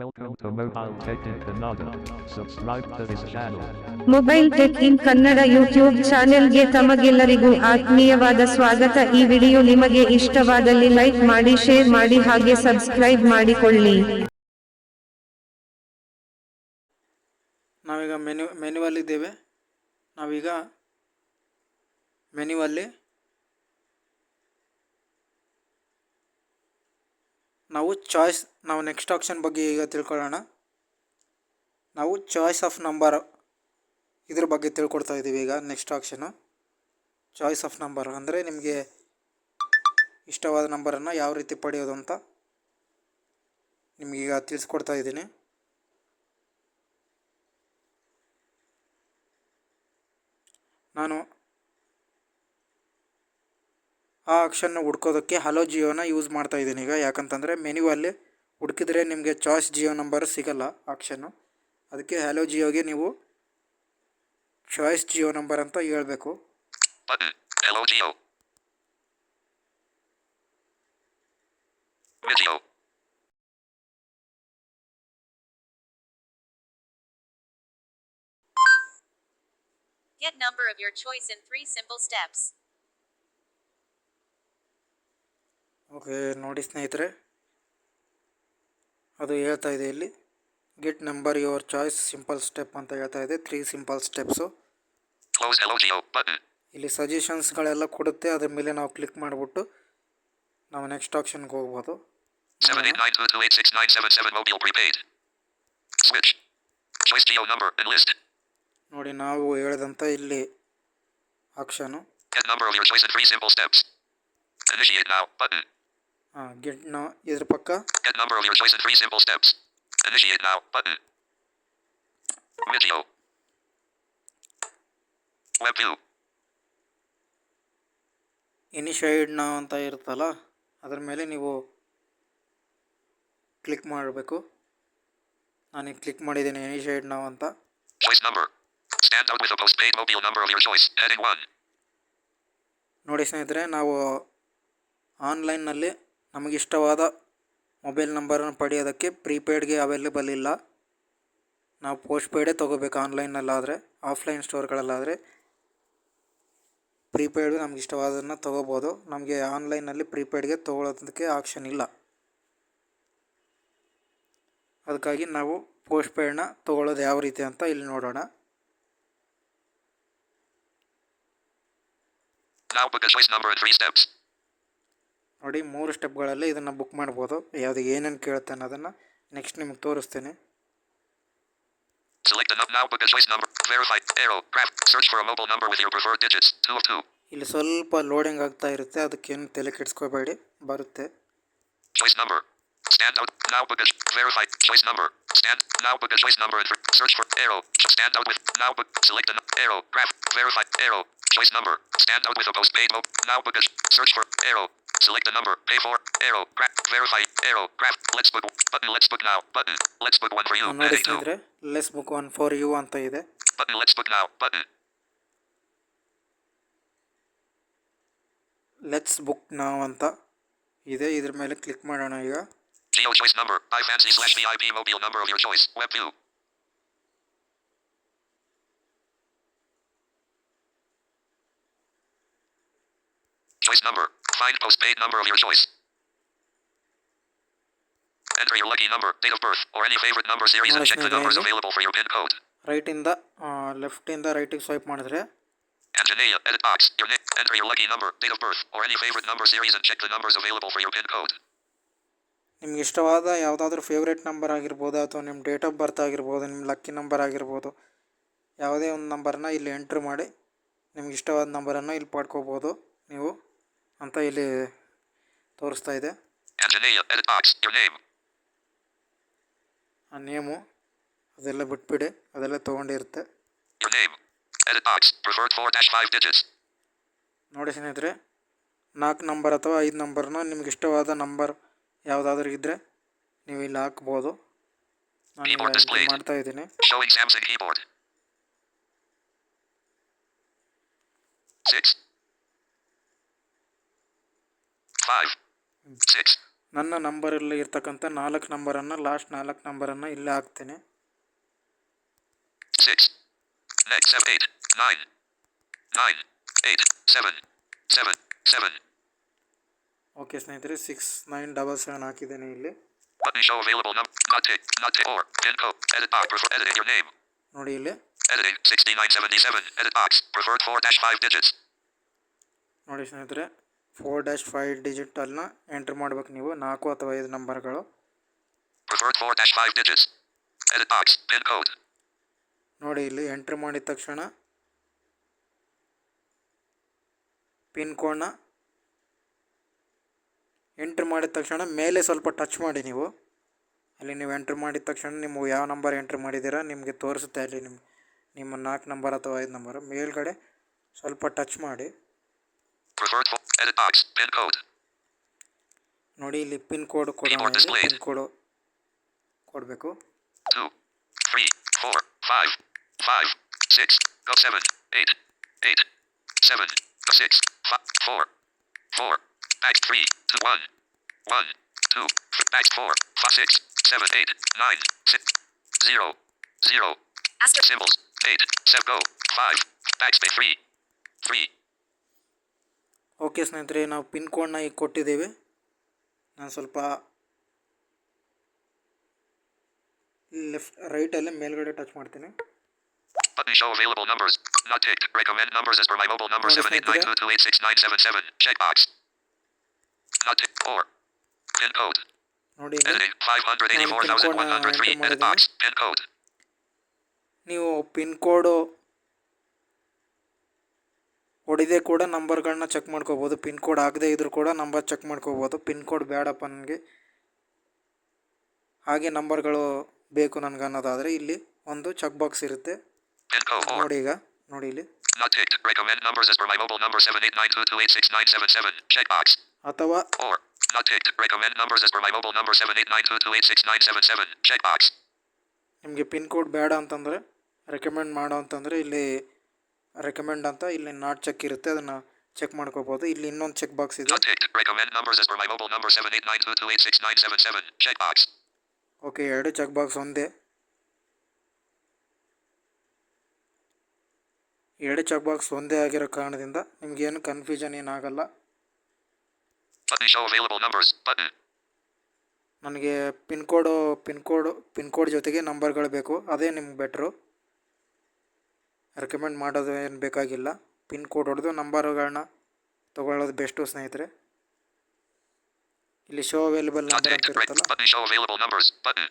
Welcome to Mobile Tech in Kannada. Subscribe to this channel. Mobile tech in Kannada YouTube ಚಾನೆಲ್ಗೆ ತಮಗೆಲ್ಲರಿಗೂ ಆತ್ಮೀಯವಾದ ಸ್ವಾಗತ ಈ ವಿಡಿಯೋ ನಿಮಗೆ ಇಷ್ಟವಾದಲ್ಲಿ ಲೈಕ್ ಮಾಡಿ ಶೇರ್ ಮಾಡಿ ಹಾಗೆ ಸಬ್ಸ್ಕ್ರೈಬ್ ಮಾಡಿಕೊಳ್ಳಿ ನಾವೀಗ ಮೆನು ಮೆನುವಲ್ಲಿದ್ದೇವೆ ನಾವೀಗ ಮೆನುವಲ್ಲಿ ನಾವು ಚಾಯ್ಸ್ ನಾವು ನೆಕ್ಸ್ಟ್ ಆಪ್ಷನ್ ಬಗ್ಗೆ ಈಗ ತಿಳ್ಕೊಳ್ಳೋಣ. ನಾವು ಚಾಯ್ಸ್ ಆಫ್ ನಂಬರ್ ಇದ್ರ ಬಗ್ಗೆ ತಿಳ್ಕೊಡ್ತಾ ಇದ್ದೀವಿ ಈಗ next option choice of number ಅಂದರೆ ನಿಮಗೆ ಇಷ್ಟವಾದ ನಂಬರನ್ನು ಯಾವ ರೀತಿ ಪಡೆಯೋದು ಅಂತ ನಿಮಗೀಗ ತಿಳಿಸ್ಕೊಡ್ತಾ ಇದ್ದೀನಿ. ನಾನು ಆ ಆಪ್ಷನ್ನ ಹುಡ್ಕೋದಕ್ಕೆ ಹಲೋ ಜಿಯೋನ ಯೂಸ್ ಮಾಡ್ತಾ ಇದ್ದೀನಿ ಈಗ ಯಾಕಂತಂದರೆ ಮೆನ್ಯುವಲ್ಲಿ ಹುಡುಕಿದ್ರೆ ನಿಮಗೆ ಚಾಯ್ಸ್ ಜಿಯೋ ನಂಬರ್ ಸಿಗಲ್ಲ ಆಪ್ಷನ್ನು ಅದಕ್ಕೆ ಹಲೋ ಜಿಯೋಗೆ ನೀವು ಚಾಯ್ಸ್ ಜಿಯೋ ನಂಬರ್ ಅಂತ ಹೇಳಬೇಕು. Get number of your choice in three simple steps. Okay ನೋಡಿ ಸ್ನೇಹಿತರೆ. ಅದು ಹೇಳ್ತಾ ಇದೆ ಇಲ್ಲಿ. Get number your choice simple step ಅಂತ ಹೇಳ್ತಾ ಇದೆ. ತ್ರೀ ಸಿಂಪಲ್ ಸ್ಟೆಪ್ಸು ಇಲ್ಲಿ ಸಜೆಷನ್ಸ್ಗಳೆಲ್ಲ ಕೊಡುತ್ತೆ ಅದ್ರ ಮೇಲೆ ನಾವು ಕ್ಲಿಕ್ ಮಾಡಿಬಿಟ್ಟು ನಾವು ನೆಕ್ಸ್ಟ್ ಆಪ್ಷನ್ಗೆ ಹೋಗ್ಬೋದು. ನೋಡಿ ನಾವು ಹೇಳಿದಂತ ಇಲ್ಲಿ ಆಕ್ಷನು ಗೆಟ್ ನಾ ಇದರ ಪಕ್ಕ get number of your choice in 3 simple steps initiate now button video web view initiate now ಅಂತ ಇರುತ್ತಲ್ಲ ಅದರ ಮೇಲೆ ನೀವು ಕ್ಲಿಕ್ ಮಾಡಬೇಕು. ನಾನು ಕ್ಲಿಕ್ ಮಾಡಿದ್ದೀನಿ ಇನಿಷಿಯೇಟ್ ನೌ ಅಂತ. Choice number stand out number of your choice heading ನೋಡಿ ಸ್ನೇಹಿತರೆ ನಾವು ಆನ್ಲೈನ್ನಲ್ಲಿ ನಮಗಿಷ್ಟವಾದ ಮೊಬೈಲ್ ನಂಬರನ್ನು ಪಡೆಯೋದಕ್ಕೆ ಪ್ರೀಪೇಯ್ಡ್ಗೆ ಅವೈಲೇಬಲ್ ಇಲ್ಲ. ನಾವು ಪೋಸ್ಟ್ ಪೇಯ್ಡೇ ತೊಗೋಬೇಕು ಆನ್ಲೈನಲ್ಲಾದರೆ ಆಫ್ಲೈನ್ ಸ್ಟೋರ್ಗಳಲ್ಲಾದರೆ ಪ್ರೀಪೇಯ್ಡ್ ನಮ್ಗೆ ಇಷ್ಟವಾದನ್ನು ತೊಗೋಬೋದು. ನಮಗೆ ಆನ್ಲೈನಲ್ಲಿ ಪ್ರೀಪೇಯ್ಡ್ಗೆ ತೊಗೊಳೋದಕ್ಕೆ ಆಪ್ಷನ್ ಇಲ್ಲ. ಅದಕ್ಕಾಗಿ ನಾವು ಪೋಸ್ಟ್ ಪೇಯ್ಡ್ನ ತೊಗೊಳ್ಳೋದು ಯಾವ ರೀತಿ ಅಂತ ಇಲ್ಲಿ ನೋಡೋಣ. Now book choice number in. ನೋಡಿ ಮೂರು ಸ್ಟೆಪ್ಗಳಲ್ಲಿ ಇದನ್ನು ಬುಕ್ ಮಾಡ್ಬೋದು ಯಾವುದು ಏನೇನು ಕೇಳುತ್ತೆ ಅನ್ನೋದನ್ನು ನೆಕ್ಸ್ಟ್ ನಿಮಗೆ ತೋರಿಸ್ತೇನೆ. ಇಲ್ಲಿ ಸ್ವಲ್ಪ ಲೋಡಿಂಗ್ ಆಗ್ತಾ ಇರುತ್ತೆ ಅದಕ್ಕೇನು ತಲೆ ಕೆಡಿಸ್ಕೋಬೇಡಿ ಬರುತ್ತೆ Choice number. Stand out. Now book verify choice number. Stand now book a choice number and search for arrow. Stand out with now book select a nu- arrow graph verify arrow choice number. Stand out with a postpaid mode. now book a ch- search for arrow. Select a number. Pay for arrow graph verify arrow graph. Let's book button. Let's book now button. Let's book one for you. Heading two. ಸ್ನೇಹಿತರೆ let's book one for ಅಂತ ಇದೆ Button. Let's book now button. Let's book ನಾವು ಅಂತ ಇದೆ ಇದ್ರ ಮೇಲೆ click ಮಾಡೋಣ ಈಗ Geo choice number. I fancy slash VIP mobile number of your choice. Web view. Choice number. Find postpaid number of your choice. Enter your lucky number, date of birth, or any favorite number series and Nice, check the nice, numbers nice. available for your PIN code. ರೈಟಿಂದ ಲೆಫ್ಟಿಂದ ರೈಟಿಗೆ swipe ಮಾಡಿದ್ರೆ Antonia, edit box. Your name. Enter your lucky number, date of birth, or any favorite number series and check the numbers available for your PIN code. ನಿಮ್ಗೆ ಇಷ್ಟವಾದ ಯಾವುದಾದ್ರೂ favourite number ಆಗಿರ್ಬೋದು ಅಥವಾ ನಿಮ್ಮ date of birth ಆಗಿರ್ಬೋದು ನಿಮ್ಮ lucky number ಆಗಿರ್ಬೋದು, ಯಾವುದೇ ಒಂದು ನಂಬರನ್ನ ಇಲ್ಲಿ ಎಂಟ್ರ್ ಮಾಡಿ ನಿಮ್ಗೆ ಇಷ್ಟವಾದ ನಂಬರನ್ನು ಇಲ್ಲಿ ಪಡ್ಕೋಬೋದು ನೀವು ಅಂತ ಇಲ್ಲಿ ತೋರಿಸ್ತಾ ಇದೆ. ಆ ನೇಮು ಅದೆಲ್ಲ ಬಿಟ್ಬಿಡಿ, ಅದೆಲ್ಲ ತೊಗೊಂಡಿರುತ್ತೆ Your name. Edit box. Preferred 4 5 digits. ನೋಡಿ ಸ್ನೇಹಿತರೆ, ನಾಲ್ಕು ನಂಬರ್ ಅಥವಾ ಐದು ನಂಬರ್ನ ನಿಮ್ಗೆ ಇಷ್ಟವಾದ ನಂಬರ್ ಯಾವುದಾದ್ರೂ ಇದ್ದರೆ ನೀವು ಇಲ್ಲಿ ಹಾಕ್ಬೋದು. ಮಾಡ್ತಾ ಇದ್ದೀನಿ. ನನ್ನ ನಂಬರಲ್ಲಿ ಇರ್ತಕ್ಕಂಥ ನಾಲ್ಕು ನಂಬರನ್ನು ಲಾಸ್ಟ್ ನಾಲ್ಕು ನಂಬರನ್ನು ಇಲ್ಲೇ ಹಾಕ್ತೇನೆ. Six, nine, seven, eight, nine, nine, eight, seven, seven, seven. Okay ಸ್ನೇಹಿತರೆ ಸಿಕ್ಸ್ ನೈನ್ ಡಬಲ್ ಸೆವೆನ್ ಹಾಕಿದ್ದೇನೆ ಇಲ್ಲಿ. ನೋಡಿ ಇಲ್ಲಿ. ನೋಡಿ ಸ್ನೇಹಿತರೆ ಫೋರ್ ಡ್ಯಾಶ್ ಫೈವ್ ಡಿಜಿಟ್ ಅಲ್ಲ ಎಂಟ್ರ್ ಮಾಡ್ಬೇಕು ನೀವು ನಾಲ್ಕು ಅಥವಾ ಐದು ನಂಬರ್ಗಳು. ನೋಡಿ ಇಲ್ಲಿ ಎಂಟ್ರ್ ಮಾಡಿದ ತಕ್ಷಣ ಪಿನ್ ಕೋಡ್ನ ಎಂಟ್ರ್ ಮಾಡಿದ ತಕ್ಷಣ ಮೇಲೆ ಸ್ವಲ್ಪ ಟಚ್ ಮಾಡಿ ನೀವು ಅಲ್ಲಿ ನೀವು ಎಂಟ್ರ್ ಮಾಡಿದ ತಕ್ಷಣ ನಿಮ್ಮ ಯಾವ ನಂಬರ್ ಎಂಟ್ರ್ ಮಾಡಿದ್ದೀರಾ ನಿಮಗೆ ತೋರಿಸುತ್ತೆ ಅಲ್ಲಿ ನಿಮ್ಮ ನಿಮ್ಮ ನಾಲ್ಕು ನಂಬರ್ ಅಥವಾ ಐದು ನಂಬರ್ ಮೇಲ್ಗಡೆ ಸ್ವಲ್ಪ ಟಚ್ ಮಾಡಿ Preferred 4. Edit box. Pin code. ನೋಡಿ ಇಲ್ಲಿ pin code displayed. Pin code ಕೊಡಬೇಕು 2, 3, 4, 5, 5, 6, go 7, 8, 8, 7, go 6, 5, 4, 4, back 3, 2, 1, 1, 2, f- back 4, 5, 6, 7, 8, 9, 6, 0, 0, Asterisk. symbols, 8, 7, go, 5, backspace 3, 3, okay ಸ್ನೇಹಿತರೆ ನಾವು ಪಿನ್ ಕೋಡ್ನ ಈಗ ಕೊಟ್ಟಿದ್ದೇವೆ ನಾನು ಸ್ವಲ್ಪ ಲೆಫ್ಟ್ ರೈಟಲ್ಲೇ ಮೇಲ್ಗಡೆ ಟಚ್ ಮಾಡ್ತೀನಿ Button show available numbers. Not ticked. Recommend numbers as per my mobile number Notice seven eight nine two two eight six nine seven seven. Checkbox. ನೀವು ಪಿನ್ ಕೋಡ್ ಹೊಡೆದೆ ಕೂಡ ನಂಬರ್ಗಳನ್ನ ಚೆಕ್ ಮಾಡ್ಕೋಬಹುದು ಪಿನ್ ಕೋಡ್ ಆಗದೆ ಇದ್ರೂ ಕೂಡ number check ಮಾಡ್ಕೋಬಹುದು pin code ಬೇಡಪ್ಪ ನನಗೆ. ಹಾಗೆ ನಂಬರ್ಗಳು ಬೇಕು ನನ್ಗೆ ಅನ್ನೋದಾದ್ರೆ ಇಲ್ಲಿ ಒಂದು ಚೆಕ್ ಬಾಕ್ಸ್ ಇರುತ್ತೆ. ನೋಡಿ ಈಗ ನೋಡಿ ಇಲ್ಲಿ. ಅಥವಾ ನಿಮಗೆ ಪಿನ್ ಕೋಡ್ ಬೇಡ ಅಂತಂದ್ರೆ ರೆಕಮೆಂಡ್ ಮಾಡೋ ಅಂತಂದ್ರೆ ಇಲ್ಲಿ ರೆಕಮೆಂಡ್ ಅಂತ ಇಲ್ಲಿ ನಾಟ್ ಚೆಕ್ ಇರುತ್ತೆ ಅದನ್ನ ಚೆಕ್ ಮಾಡ್ಕೋಬೋದು. ಇಲ್ಲಿ ಇನ್ನೊಂದು ಚೆಕ್ ಬಾಕ್ಸ್ ಇದೆ. ಚೆಕ್ ಓಕೆ ಎರಡು ಚೆಕ್ ಬಾಕ್ಸ್ ಒಂದೇ. ಎರಡು ಚೆಕ್ ಬಾಕ್ಸ್ ಒಂದೇ ಆಗಿರೋ ಕಾರಣದಿಂದ ನಿಮಗೇನು ಕನ್ಫ್ಯೂಷನ್ ಏನಾಗಲ್ಲ. Show available numbers. Button. ನನಗೆ pin code pin code pin code ಜೊತೆಗೆ ನಂಬರ್ಗಳು ಬೇಕು. ಅದೇ ನಿಮ್ಗೆ ಬೆಟ್ರು. ರೆಕಮೆಂಡ್ ಮಾಡೋದು ಏನು ಬೇಕಾಗಿಲ್ಲ. ಪಿನ್ ಕೋಡ್ ಹೊಡೆದು ನಂಬರ್ಗಳನ್ನ ತಗೊಳ್ಳೋದು ಬೆಸ್ಟ್ ಸ್ನೇಹಿತರೆ. ಇಲ್ಲಿ ಶೋ ಅವೈಲೇಬಲ್ ನಂಬರ್ ಅಂತ ಇರ್ತಲ್ಲ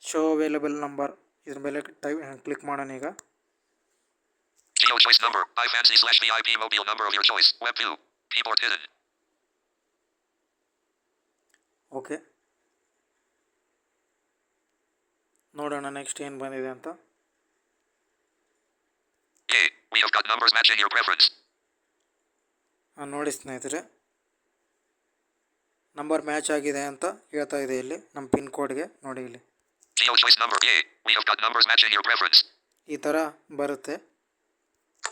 ಶೋ ಅವೈಲೇಬಲ್ ನಂಬರ್ ಇದ್ರ ಮೇಲೆ ಟೈಪ್ ಕ್ಲಿಕ್ ಮಾಡೋಣ ಈಗ. Geo choice number, I fancy slash VIP mobile number of Keyboard hidden. Okay ನೋಡೋಣ ನೆಕ್ಸ್ಟ್ ಏನು ಬಂದಿದೆ ಅಂತ Yay. We have got numbers matching your preference. ಆ, ನೋಡಿ ಸ್ನೇಹಿತರೆ ನಂಬರ್ ಮ್ಯಾಚ್ ಆಗಿದೆ ಅಂತ ಹೇಳ್ತಾ ಇದೆ ಇಲ್ಲಿ ನಮ್ಮ ಪಿನ್ ಕೋಡ್ಗೆ ನೋಡಿ ಇಲ್ಲಿ Geo choice number. Yay. We have got numbers matching your preference. ಈ ಥರ ಬರುತ್ತೆ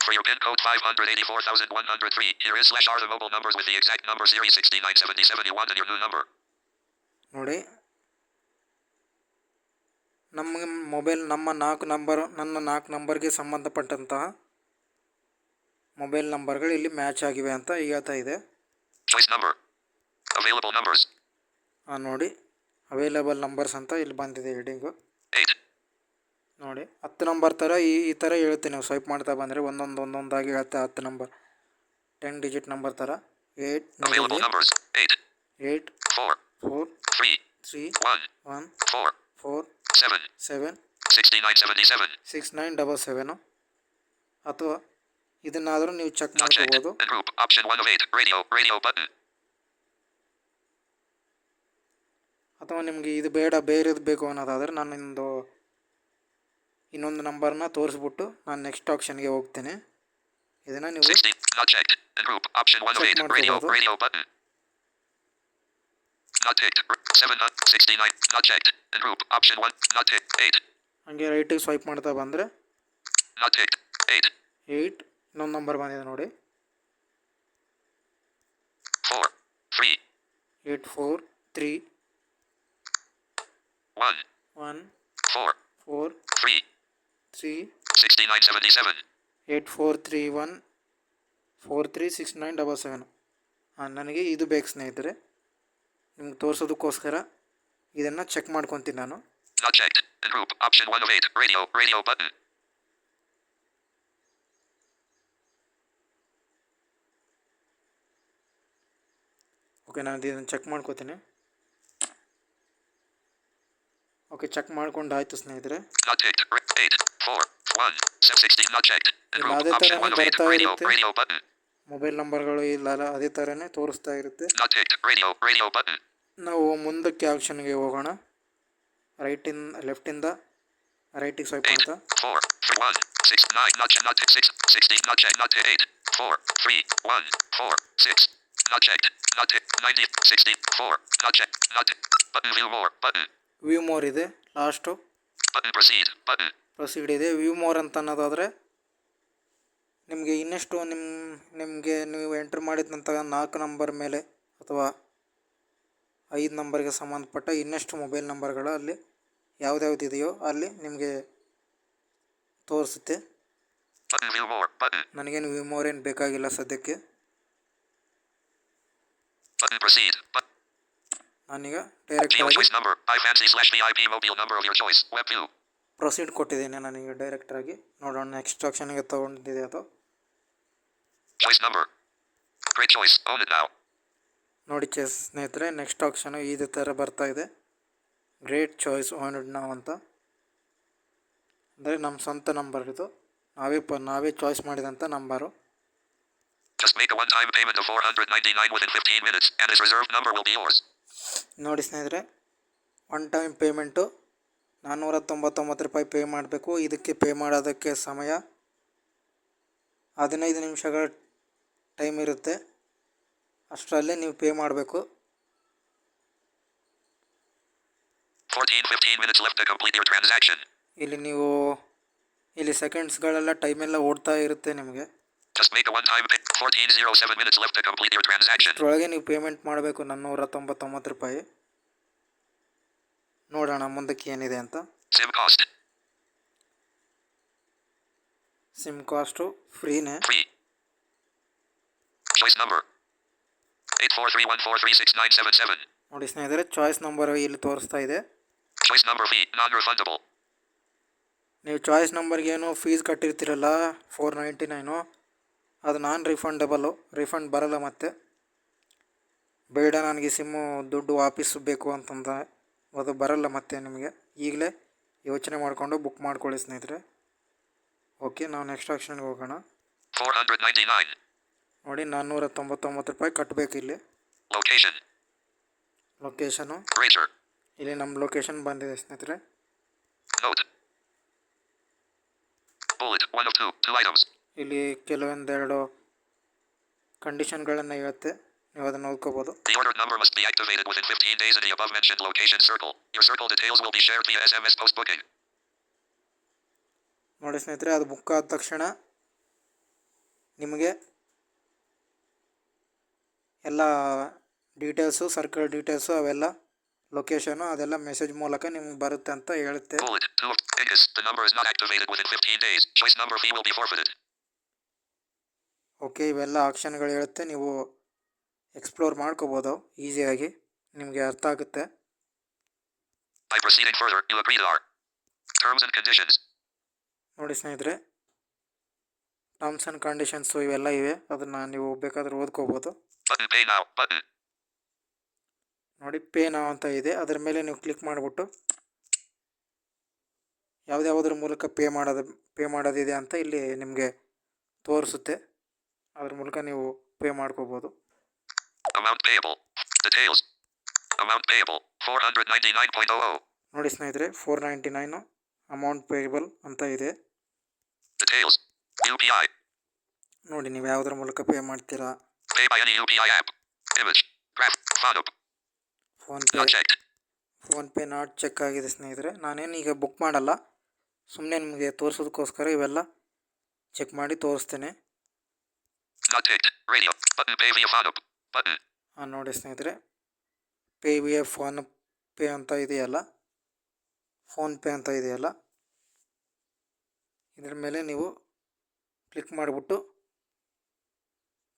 For your PIN code 584103, here is slash R the mobile numbers with the exact number series 697071 and your new number. ನೋಡಿ ನಮ್ಮ mobile ನಮ್ಮ ನಾಲ್ಕು number ನನ್ನ ನಾಲ್ಕು ನಂಬರ್ಗೆ ಸಂಬಂಧಪಟ್ಟಂತಹ ಮೊಬೈಲ್ ನಂಬರ್ಗಳು ಇಲ್ಲಿ ಮ್ಯಾಚ್ ಆಗಿವೆ ಅಂತ ಹೇಳ್ತಾ ಇದೆ Choice number. Available numbers. ಆ, ನೋಡಿ ಅವೈಲೇಬಲ್ ನಂಬರ್ಸ್ ಅಂತ ಇಲ್ಲಿ ಬಂದಿದೆ ಹೆಡಿಂಗು 8. ನೋಡಿ ಹತ್ತು ನಂಬರ್ ಥರ ಈ ಈ ಥರ ಹೇಳ್ತೀನಿ ನೀವು ಸ್ವೈಪ್ ಮಾಡ್ತಾ ಬಂದರೆ ಒಂದೊಂದು ಒಂದೊಂದಾಗಿ ಹೇಳುತ್ತೆ ಹತ್ತು ನಂಬರ್ ಟೆನ್ ಡಿಜಿಟ್ ನಂಬರ್ ಥರ ಏಯ್ಟ್ ಏಟ್ ನೋಡಿ 8. Eight 4. Four 3. Three 1. One four four 7. Seven 6977. Six nine double seven ಅಥವಾ ಇದನ್ನಾದರೂ ನೀವು ಚೆಕ್ ಮಾಡ್ಕೋಬೋದು And group. Option 1 of 8. Radio. Radio button. ಅಥವಾ ನಿಮಗೆ ಇದು ಬೇಡ ಬೇರೆದು ಬೇಕು ಅನ್ನೋದಾದರೆ ನಾನು ಇನ್ನೊಂದು ಇನ್ನೊಂದು ನಂಬರನ್ನ ತೋರಿಸ್ಬಿಟ್ಟು ನಾನು ನೆಕ್ಸ್ಟ್ ಆಪ್ಷನ್ಗೆ ಹೋಗ್ತೇನೆ. ಇದನ್ನು ನ್ಯೂ ಎಕ್ಸ್ ಲಾಚ್ ಆಯಿತು ಆಪ್ಷನ್ ಲಾಚ್ ಐತೆ ಲಾಚ್ ಆಯ್ತು ಆಪ್ಷನ್ ಒಲ್ ಲಾಚ್ ಐಟ್ ಐತೆ ಹಾಗೆ ರೈಟು ಸ್ವೈಪ್ ಮಾಡ್ತಾ ಅಂದರೆ ಲಾಚ್ ಏಯ್ಟ್ ಇನ್ನೊಂದು ನಂಬರ್ ಬಂದಿದೆ ನೋಡಿ. Four three eight four three one one four four three 3, three 6977. Eight four three one four three six nine double seven ಹಾಂ ನನಗೆ ಇದು ಬೇಕು ಸ್ನೇಹಿತರೆ ನಿಮ್ಗೆ ತೋರಿಸೋದಕ್ಕೋಸ್ಕರ ಇದನ್ನು ಚೆಕ್ ಮಾಡ್ಕೊತೀನಿ ನಾನು Not checked. In group, option 1 of 8. Radio, radio button. Okay ನಾನು ಇದನ್ನು ಚೆಕ್ ಮಾಡ್ಕೋತೀನಿ ಓಕೆ ಚೆಕ್ ಮಾಡ್ಕೊಂಡು ಆಯಿತು ಸ್ನೇಹಿತರೆ ಫೋರ್ ವಾಲ್ ಸೆಪ್ ಸಿಕ್ಸ್ಟಿಗ್ ನಚ್ ಆಯ್ತು ರೈಲೋ ಬದ್ ಮೊಬೈಲ್ ನಂಬರ್ಗಳು ಇಲ್ಲ ಅದೇ ಥರನೇ ತೋರಿಸ್ತಾ ಇರುತ್ತೆ. ನಾಚ್ ಐತೆ ರೈಲು ರೈಲೋ ನಾವು ಮುಂದಕ್ಕೆ ಆ್ಯಕ್ಷನ್ಗೆ ಹೋಗೋಣ. Right in left in right in side eight the four wall six ನಾ E notch I not X six ಸಿಕ್ಸ್ಟಿಕ್ notch eight view more ಇದೆ ಲಾಸ್ಟು ಪ್ರೊಸೀಡ್ ಇದೆ ವ್ಯೂ ಮೋರ್ ಅಂತ ಅನ್ನೋದಾದರೆ ನಿಮಗೆ ಇನ್ನಷ್ಟು ನಿಮ್ಮ ನಿಮಗೆ ನೀವು ಎಂಟ್ರ್ ಮಾಡಿದಂಥ ನಾಲ್ಕು ನಂಬರ್ ಮೇಲೆ ಅಥವಾ ಐದು ನಂಬರ್ಗೆ ಸಂಬಂಧಪಟ್ಟ ಇನ್ನಷ್ಟು ಮೊಬೈಲ್ ನಂಬರ್ಗಳು ಅಲ್ಲಿ ಯಾವ್ದ್ಯಾವ್ದು ಇದೆಯೋ ಅಲ್ಲಿ ನಿಮಗೆ ತೋರಿಸುತ್ತೆ. ನನಗೇನು ವ್ಯೂ ಮೋರ್ ಏನು ಬೇಕಾಗಿಲ್ಲ ಸದ್ಯಕ್ಕೆ. ನಾನೀಗ geo ಪ್ರೊಸೀಡ್ ಕೊಟ್ಟಿದ್ದೀನಿ ನನಗೆ ಡೈರೆಕ್ಟಾಗಿ ನೋಡೋಣ ನೆಕ್ಸ್ಟ್ ಆಪ್ಷನ್ಗೆ ತಗೊಂಡಿದೆ ಅದು. ನೋಡಿ ಚೆಸ್ ಸ್ನೇಹಿತರೆ ನೆಕ್ಸ್ಟ್ ಆಪ್ಷನ್ ಇದೇ ತರ ಬರ್ತಾ ಇದೆ. Great choice owned it now ಅಂತ. ಅಂದ್ರೆ ನಮ್ಮ ಸಂತ ನಂಬರ್ ಇದು. ನಾವೇ ನಾವೇ ಚಾಯ್ಸ್ ಮಾಡಿದಂತ ನಂಬರ್ ನೋಡಿ ಸ್ನೇಹಿತರೆ ಒನ್ ಟೈಮ್ ಪೇಮೆಂಟ್ ನಾನ್ನೂರ ತೊಂಬತ್ತೊಂಬತ್ತು ರೂಪಾಯಿ ಪೇ ಮಾಡಬೇಕು. ಇದಕ್ಕೆ ಪೇ ಮಾಡೋದಕ್ಕೆ ಸಮಯ ಹದಿನೈದು ನಿಮಿಷಗಳ ಟೈಮ್ ಇರುತ್ತೆ. ಅಷ್ಟರಲ್ಲೇ ನೀವು ಪೇ ಮಾಡಬೇಕು. 14, 15 minutes left to complete your transaction, ಇಲ್ಲಿ ನೀವು ಇಲ್ಲಿ ಸೆಕೆಂಡ್ಸ್ಗಳೆಲ್ಲ ಟೈಮೆಲ್ಲ ಓಡ್ತಾ ಇರುತ್ತೆ ನಿಮಗೆ. ಒಳಗೆ make a one-time pay, 1407 minutes left to complete your transaction, ನೀವು ಪೇಮೆಂಟ್ ಮಾಡಬೇಕು. ನಾನ್ನೂರ ತೊಂಬತ್ತೊಂಬತ್ತು ರೂಪಾಯಿ. ನೋಡೋಣ ಮುಂದಕ್ಕೆ ಏನಿದೆ ಅಂತ. ಸಿಮ್ ಕಾಸ್ಟ್ ಸಿಮ್ ಕಾಸ್ಟು ಫ್ರೀನೇ free, choice number, 8431436977, ನೋಡಿ ಸ್ನೇಹಿತರೆ ಚಾಯ್ಸ್ ನಂಬರ್ ಇಲ್ಲಿ ತೋರಿಸ್ತಾ ಇದೆ. Choice number fee non refundable ನೀವು ಚಾಯ್ಸ್ ನಂಬರ್ಗೆ ಏನು ಫೀಸ್ ಕಟ್ಟಿರ್ತೀರಲ್ಲ ಫೋರ್ ನೈಂಟಿ ನೈನು ಅದು ನಾನ್ ರಿಫಂಡಬಲ್ಲು ರಿಫಂಡ್ ಬರಲ್ಲ ಮತ್ತೆ. ಬೇಡ ನನಗೆ ಸಿಮ್ಮು ದುಡ್ಡು ವಾಪಸ್ ಬೇಕು ಅಂತಂದ ಅದು ಬರಲ್ಲ ಮತ್ತೆ ನಿಮಗೆ. ಈಗಲೇ ಯೋಚನೆ ಮಾಡಿಕೊಂಡು ಬುಕ್ ಮಾಡ್ಕೊಳ್ಳಿ ಸ್ನೇಹಿತರೆ. ಓಕೆ ನಾವು ನೆಕ್ಸ್ಟ್ ಆಪ್ಷನ್ಗೆ ಹೋಗೋಣ. 499, ನೋಡಿ ನಾನ್ನೂರ ತೊಂಬತ್ತೊಂಬತ್ತು ರೂಪಾಯಿ ಕಟ್ಟಬೇಕು ಇಲ್ಲಿ. ಲೊಕೇಶನ್ ಲೊಕೇಶನು ಇಲ್ಲಿ ನಮ್ಮ ಲೊಕೇಶನ್ ಬಂದಿದೆ ಸ್ನೇಹಿತರೆ. ಇಲ್ಲಿ ಕೆಲವೊಂದೆರಡು ಕಂಡೀಷನ್ಗಳನ್ನು ಹೇಳುತ್ತೆ. ಇವಾಗ ನೋಡ್ಕೋಬೋದು. ನೋಡಿ ಸ್ನೇಹಿತರೆ ಅದು ಬುಕ್ ಆದ ತಕ್ಷಣ ನಿಮಗೆ ಎಲ್ಲ ಡೀಟೇಲ್ಸ್ ಸರ್ಕಲ್ ಡೀಟೇಲ್ಸ್ ಅವೆಲ್ಲ ಲೊಕೇಶನ್ ಅದೆಲ್ಲ ಮೆಸೇಜ್ ಮೂಲಕ ನಿಮ್ಗೆ ಬರುತ್ತೆ ಅಂತ ಹೇಳುತ್ತೆ. ಓಕೆ ಇವೆಲ್ಲ ಆಕ್ಷನ್ಗಳು ಹೇಳುತ್ತೆ. ನೀವು ಎಕ್ಸ್ಪ್ಲೋರ್ ಮಾಡ್ಕೋಬೋದು ಈಸಿಯಾಗಿ ನಿಮಗೆ ಅರ್ಥ ಆಗುತ್ತೆ. ನೋಡಿ ಸ್ನೇಹಿತರೆ ಟರ್ಮ್ಸ್ ಆ್ಯಂಡ್ ಕಂಡೀಷನ್ಸು ಇವೆಲ್ಲ ಇವೆ. ಅದನ್ನು ನೀವು ಬೇಕಾದರೂ ಓದ್ಕೋಬೋದು. ನೋಡಿ ಪೇ ನಾವು ಅಂತ ಇದೆ. ಅದರ ಮೇಲೆ ನೀವು ಕ್ಲಿಕ್ ಮಾಡಿಬಿಟ್ಟು ಯಾವುದ್ಯಾವುದ್ರ ಮೂಲಕ ಪೇ ಮಾಡೋದು ಪೇ ಮಾಡೋದಿದೆ ಅಂತ ಇಲ್ಲಿ ನಿಮಗೆ ತೋರಿಸುತ್ತೆ. ಅದ್ರ ಮೂಲಕ ನೀವು ಪೇ ಮಾಡ್ಕೋಬೋದು. Amount payable details amount payable four hundred ninety ನೋಡಿ ಸ್ನೇಹಿತರೆ four ninety nine amount payable ಅಂತ ಇದೆ. ಡಿಟೇಲ್ಸ್ ಯು ಪಿ ಐ ನೋಡಿ ನೀವು ಯಾವುದರ ಮೂಲಕ ಪೇ ಮಾಡ್ತೀರಾ? Pay by U P I app image graph PhonePe not check PhonePe not check ಆಗಿದೆ ಸ್ನೇಹಿತರೆ. ನಾನೇನು ಈಗ ಬುಕ್ ಮಾಡಲ್ಲ. ಸುಮ್ಮನೆ ನಿಮಗೆ ತೋರಿಸೋದಕ್ಕೋಸ್ಕರ ಇವೆಲ್ಲ ಚೆಕ್ ಮಾಡಿ ತೋರಿಸ್ತೇನೆ. ನಾಟ್ ಚೆಕ್ ರೇಡಿಯೋ ಬಟನ್ ಪೇ ವಿ ನೋಡಿ ಸ್ನೇಹಿತರೆ pay V A PhonePe ಅಂತ ಇದೆಯಲ್ಲ ಫೋನ್ಪೇ ಅಂತ ಇದೆಯಲ್ಲ ಇದರ ಮೇಲೆ ನೀವು ಕ್ಲಿಕ್ ಮಾಡಿಬಿಟ್ಟು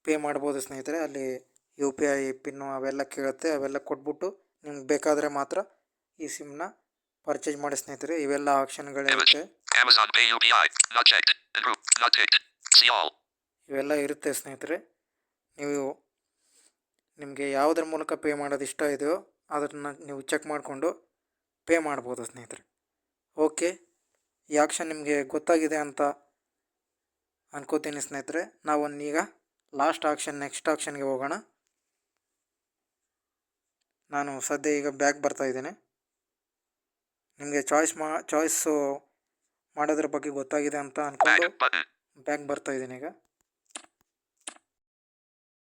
ಪೇ ಮಾಡ್ಬೋದು ಸ್ನೇಹಿತರೆ. ಅಲ್ಲಿ ಯು ಪಿ ಐ ಪಿನ್ನು ಅವೆಲ್ಲ ಕೇಳುತ್ತೆ ಅವೆಲ್ಲ ಕೊಟ್ಬಿಟ್ಟು ನಿಮ್ಗೆ ಬೇಕಾದರೆ ಮಾತ್ರ ಈ ಸಿಮ್ನ ಪರ್ಚೇಸ್ ಮಾಡಿ ಸ್ನೇಹಿತರೆ. ಇವೆಲ್ಲ ಆಪ್ಷನ್ಗಳಿರುತ್ತೆ. ಇವೆಲ್ಲ ಇರುತ್ತೆ ಸ್ನೇಹಿತರೆ. ನೀವು ನಿಮಗೆ ಯಾವುದ್ರ ಮೂಲಕ ಪೇ ಮಾಡೋದು ಇಷ್ಟ ಇದೆಯೋ ಅದನ್ನು ನೀವು ಚೆಕ್ ಮಾಡಿಕೊಂಡು ಪೇ ಮಾಡ್ಬೋದು ಸ್ನೇಹಿತರೆ. ಓಕೆ ಈ ಆಕ್ಷನ್ ನಿಮಗೆ ಗೊತ್ತಾಗಿದೆ ಅಂತ ಅನ್ಕೋತೀನಿ ಸ್ನೇಹಿತರೆ. ನಾವು ಈಗ ಲಾಸ್ಟ್ ಆಕ್ಷನ್ ನೆಕ್ಸ್ಟ್ ಆಕ್ಷನ್ಗೆ ಹೋಗೋಣ. ನಾನು ಸದ್ಯ ಈಗ ಬ್ಯಾಗ್ ಬರ್ತಾ ಇದ್ದೇನೆ. ನಿಮಗೆ ಚಾಯ್ಸ್ ಮಾ ಚಾಯ್ಸು ಮಾಡೋದ್ರ ಬಗ್ಗೆ ಗೊತ್ತಾಗಿದೆ ಅಂತ ಅನ್ಕೊಂಡು. ಬ್ಯಾಗ್ ಬರ್ತಾ ಇದ್ದೀನಿ ಈಗ.